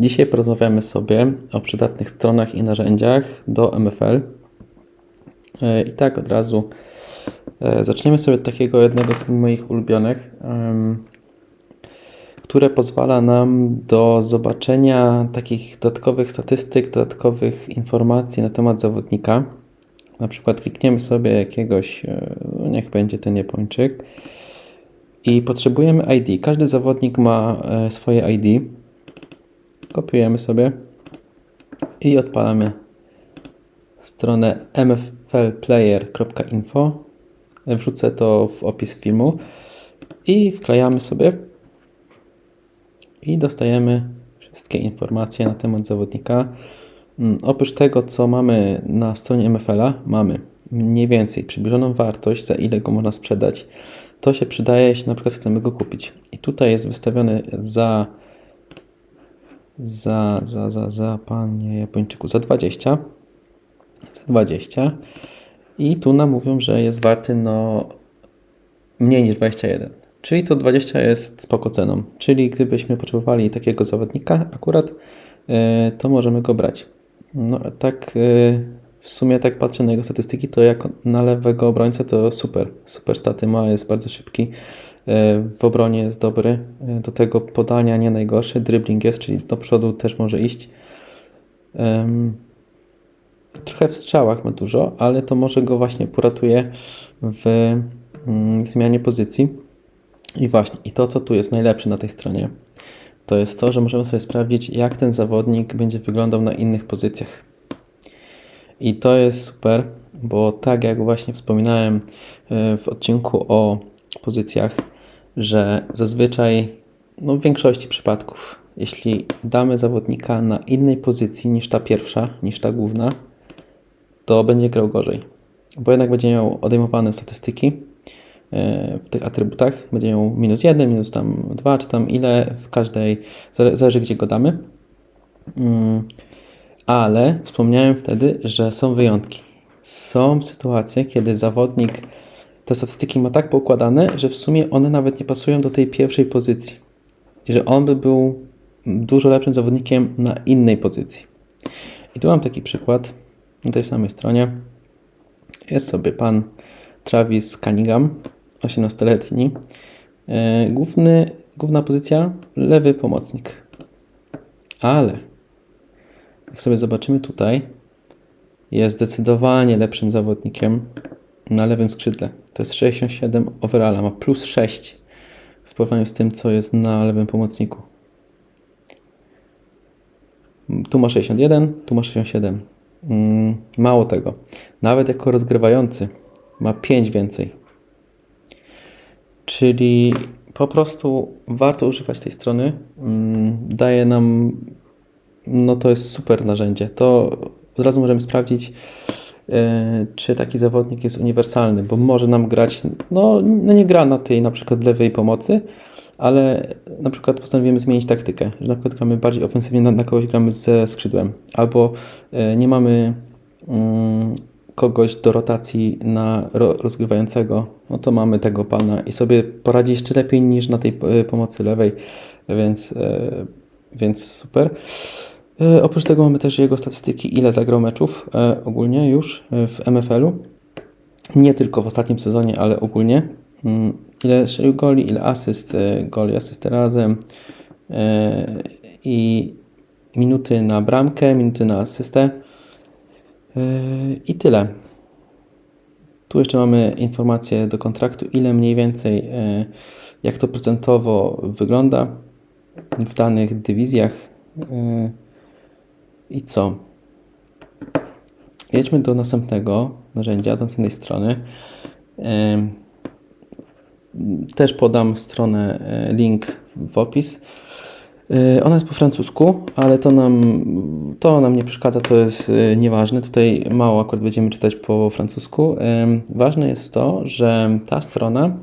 Dzisiaj porozmawiamy sobie o przydatnych stronach i narzędziach do MFL. E, I tak od razu e, zaczniemy sobie od takiego jednego z moich ulubionych, które pozwala nam do zobaczenia takich dodatkowych statystyk, dodatkowych informacji na temat zawodnika. Na przykład klikniemy sobie jakiegoś, e, no niech będzie ten Japończyk i potrzebujemy ID. Każdy zawodnik ma swoje ID. Kopiujemy sobie i odpalamy stronę mflplayer.info. Wrzucę to w opis filmu i wklejamy sobie i dostajemy wszystkie informacje na temat zawodnika. Mm, Oprócz tego, co mamy na stronie MFL-a, mamy mniej więcej przybliżoną wartość, za ile go można sprzedać. To się przydaje, jeśli na przykład chcemy go kupić. I tutaj jest wystawiony za za, za, za, za, panie Japończyku, za 20. Za 20. I tu nam mówią, że jest warty no mniej niż 21. Czyli to 20 jest spoko ceną. Czyli gdybyśmy potrzebowali takiego zawodnika akurat, e, to możemy go brać. No tak e, w sumie tak patrzę na jego statystyki, to jak na lewego obrońcę to super. Super staty ma, jest bardzo szybki. E, W obronie jest dobry. E, Do tego podania nie najgorszy. Dribbling jest, czyli do przodu też może iść. Trochę w strzałach ma dużo, ale to może go właśnie poratuje w mm, zmianie pozycji. I właśnie, i to co tu jest najlepsze na tej stronie, to jest to, że możemy sobie sprawdzić, jak ten zawodnik będzie wyglądał na innych pozycjach. I to jest super, bo tak jak właśnie wspominałem e, w odcinku o pozycjach, że zazwyczaj, no w większości przypadków, jeśli damy zawodnika na innej pozycji niż ta pierwsza, niż ta główna, to będzie grał gorzej. Bo jednak będzie miał odejmowane statystyki e, w tych atrybutach. Będzie miał minus 1, minus tam 2, czy tam ile w każdej, zale- zależy gdzie go damy. Mm, ale wspomniałem wtedy, że są wyjątki. Są sytuacje, kiedy zawodnik te statystyki ma tak poukładane, że w sumie one nawet nie pasują do tej pierwszej pozycji. I że on by był dużo lepszym zawodnikiem na innej pozycji. I tu mam taki przykład na tej samej stronie. Jest sobie pan Travis Cunningham, 18-letni. E, Główny, główna pozycja lewy pomocnik. Ale jak sobie zobaczymy tutaj, jest zdecydowanie lepszym zawodnikiem na lewym skrzydle. To jest 67 overalla, ma plus 6 w porównaniu z tym, co jest na lewym pomocniku. Tu ma 61, tu ma 67. Mm, Mało tego, nawet jako rozgrywający ma 5 więcej. Czyli po prostu warto używać tej strony. Mm, Daje nam, no to jest super narzędzie. To od razu możemy sprawdzić, czy taki zawodnik jest uniwersalny, bo może nam grać, no, no nie gra na tej na przykład lewej pomocy, ale na przykład postanowimy zmienić taktykę, że na przykład gramy bardziej ofensywnie, na, na kogoś gramy ze skrzydłem, albo e, nie mamy mm, kogoś do rotacji na ro, rozgrywającego, no to mamy tego pana i sobie poradzi jeszcze lepiej niż na tej e, pomocy lewej, więc, e, więc super. E, Oprócz tego mamy też jego statystyki, ile zagrał meczów e, ogólnie już e, w MFL-u. Nie tylko w ostatnim sezonie, ale ogólnie. Mm, Ile strzelił goli, ile asyst, goli, asysty razem i minuty na bramkę, minuty na asystę i tyle. Tu jeszcze mamy informacje do kontraktu, ile mniej więcej, jak to procentowo wygląda w danych dywizjach. I co? Jedźmy do następnego narzędzia, do następnej strony. Też podam stronę, e, link w opis. E, Ona jest po francusku, ale to nam, to nam nie przeszkadza, to jest e, nieważne. Tutaj mało akurat będziemy czytać po francusku. Ważne jest to, że ta strona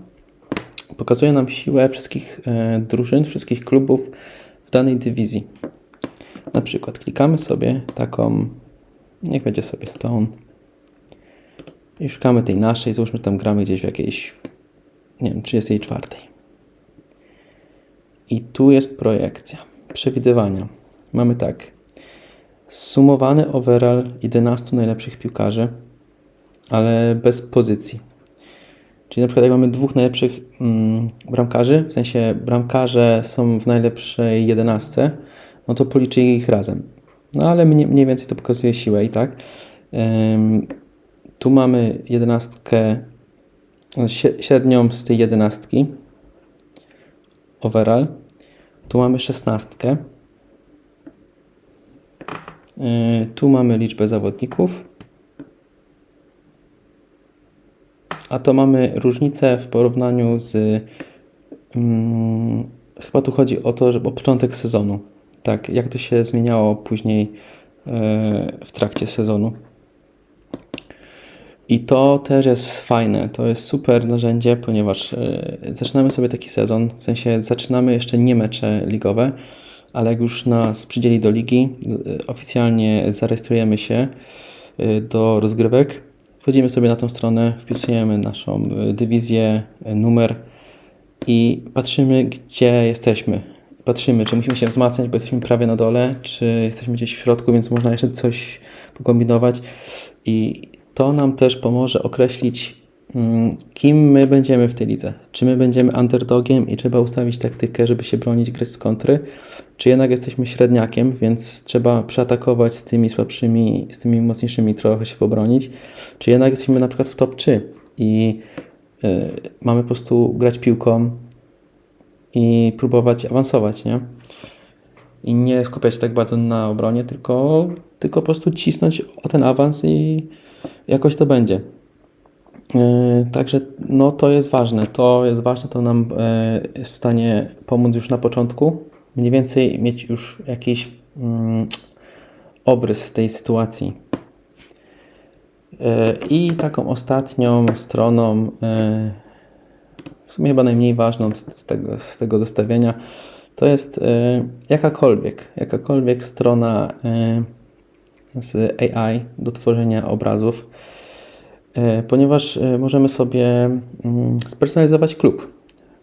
pokazuje nam siłę wszystkich drużyn, wszystkich klubów w danej dywizji. Na przykład klikamy sobie taką, niech będzie sobie Stone i szukamy tej naszej, załóżmy, tam gramy gdzieś w jakiejś, nie wiem, 34. I tu jest projekcja. przewidywania. Mamy tak. Sumowany overall 11 najlepszych piłkarzy, ale bez pozycji. Czyli na przykład jak mamy dwóch najlepszych mm, bramkarzy, w sensie bramkarze są w najlepszej jedenastce, no to policzy ich razem. No ale mniej, mniej więcej to pokazuje siłę i tak. Ym, tu mamy jedenastkę śre- średnią z tej jedenastki overall. Tu mamy szesnastkę. Yy, tu mamy liczbę zawodników. A to mamy różnicę w porównaniu z. Mm, chyba tu chodzi o to, że o początek sezonu. Tak, jak to się zmieniało później e, w trakcie sezonu. I to też jest fajne. To jest super narzędzie, ponieważ e, zaczynamy sobie taki sezon. W sensie zaczynamy jeszcze nie mecze ligowe, ale jak już nas przydzieli do ligi, z- oficjalnie zarejestrujemy się e, do rozgrywek. Wchodzimy sobie na tą stronę, wpisujemy naszą e, dywizję, e, numer i patrzymy, gdzie jesteśmy. Patrzymy, czy musimy się wzmacniać, bo jesteśmy prawie na dole, czy jesteśmy gdzieś w środku, więc można jeszcze coś pokombinować. I to nam też pomoże określić, mm, kim my będziemy w tej lidze. Czy my będziemy underdogiem i trzeba ustawić taktykę, żeby się bronić, grać z kontry, czy jednak jesteśmy średniakiem, więc trzeba przeatakować z tymi słabszymi, z tymi mocniejszymi trochę się pobronić, czy jednak jesteśmy na przykład w top 3 i y, mamy po prostu grać piłką i próbować awansować, nie? I nie skupiać się tak bardzo na obronie, tylko, tylko po prostu cisnąć o ten awans i jakoś to będzie. Yy, Także no, to jest ważne. To jest ważne, to nam yy, jest w stanie pomóc już na początku. Mniej więcej mieć już jakiś mm, obrys tej sytuacji. Yy, I taką ostatnią stroną, yy, w sumie chyba najmniej ważną z, z, tego, z tego zestawienia, to jest yy, jakakolwiek, jakakolwiek strona yy, z AI do tworzenia obrazów, e, ponieważ e, możemy sobie mm, spersonalizować klub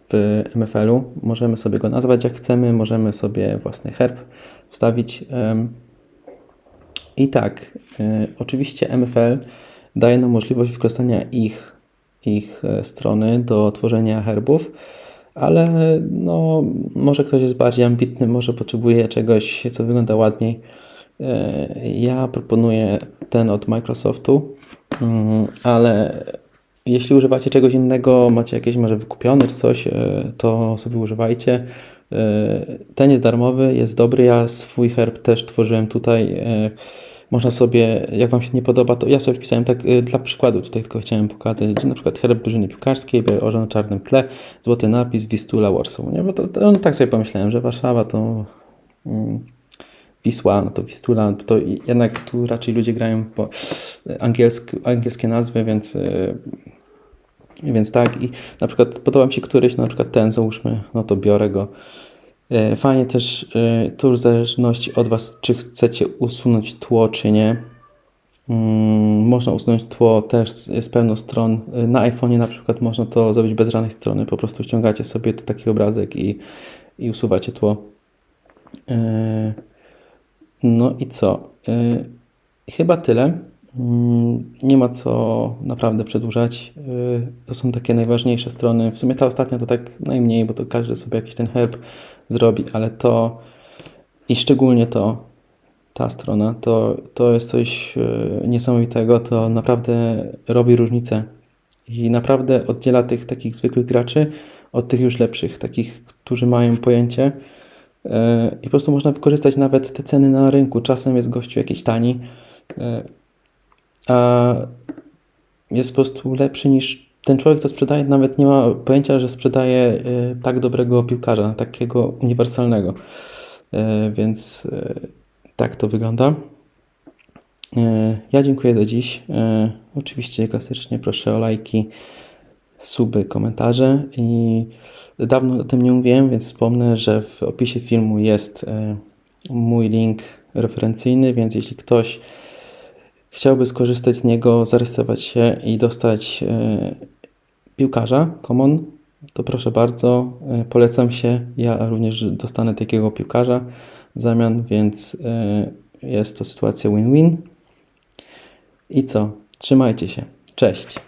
w MFL-u. Możemy sobie go nazwać jak chcemy, możemy sobie własny herb wstawić. I tak, oczywiście MFL daje nam możliwość wykorzystania ich, ich e, strony do tworzenia herbów, ale no, może ktoś jest bardziej ambitny, może potrzebuje czegoś, co wygląda ładniej. E, Ja proponuję ten od Microsoftu, mm, ale jeśli używacie czegoś innego, macie jakieś może wykupione czy coś, e, to sobie używajcie. Ten jest darmowy, jest dobry. Ja swój herb też tworzyłem tutaj. Można sobie, jak Wam się nie podoba, to ja sobie wpisałem tak e, dla przykładu, tutaj tylko chciałem pokazać, że na przykład herb drużyny piłkarskiej, białe orze na czarnym tle, złoty napis, Wistula Warsaw, nie? Bo to, to, no, tak sobie pomyślałem, że Warszawa to mm, Wisła, no to Wistula, to jednak tu raczej ludzie grają po angielsk, angielskie nazwy, więc, y, więc tak. I na przykład podoba mi się któryś, na przykład ten, załóżmy, no to biorę go. Y, Fajnie też, to już w zależności od Was, czy chcecie usunąć tło, czy nie. Mm, Można usunąć tło też z, z stron. Y, Na iPhone'ie na przykład można to zrobić bez żadnej strony. Po prostu ściągacie sobie taki obrazek i, i usuwacie tło. No i co? Chyba tyle. Mm, Nie ma co naprawdę przedłużać. Yy, To są takie najważniejsze strony. W sumie ta ostatnia to tak najmniej, bo to każdy sobie jakiś ten herb zrobi, ale to i szczególnie to, ta strona, to, to jest coś yy, niesamowitego. To naprawdę robi różnicę i naprawdę oddziela tych takich zwykłych graczy od tych już lepszych, takich, którzy mają pojęcie. E, I po prostu można wykorzystać nawet te ceny na rynku. Czasem jest gościu jakiś tani, a jest po prostu lepszy niż ten człowiek, co sprzedaje, nawet nie ma pojęcia, że sprzedaje e, tak dobrego piłkarza, takiego uniwersalnego. E, Więc e, tak to wygląda. Ja dziękuję za dziś. Oczywiście klasycznie proszę o lajki, suby, komentarze i dawno o tym nie mówiłem, więc wspomnę, że w opisie filmu jest mój link referencyjny, więc jeśli ktoś chciałby skorzystać z niego, zarejestrować się i dostać e, piłkarza common, to proszę bardzo, e, polecam się. Ja również dostanę takiego piłkarza w zamian, więc e, jest to sytuacja win-win. I co? Trzymajcie się. Cześć.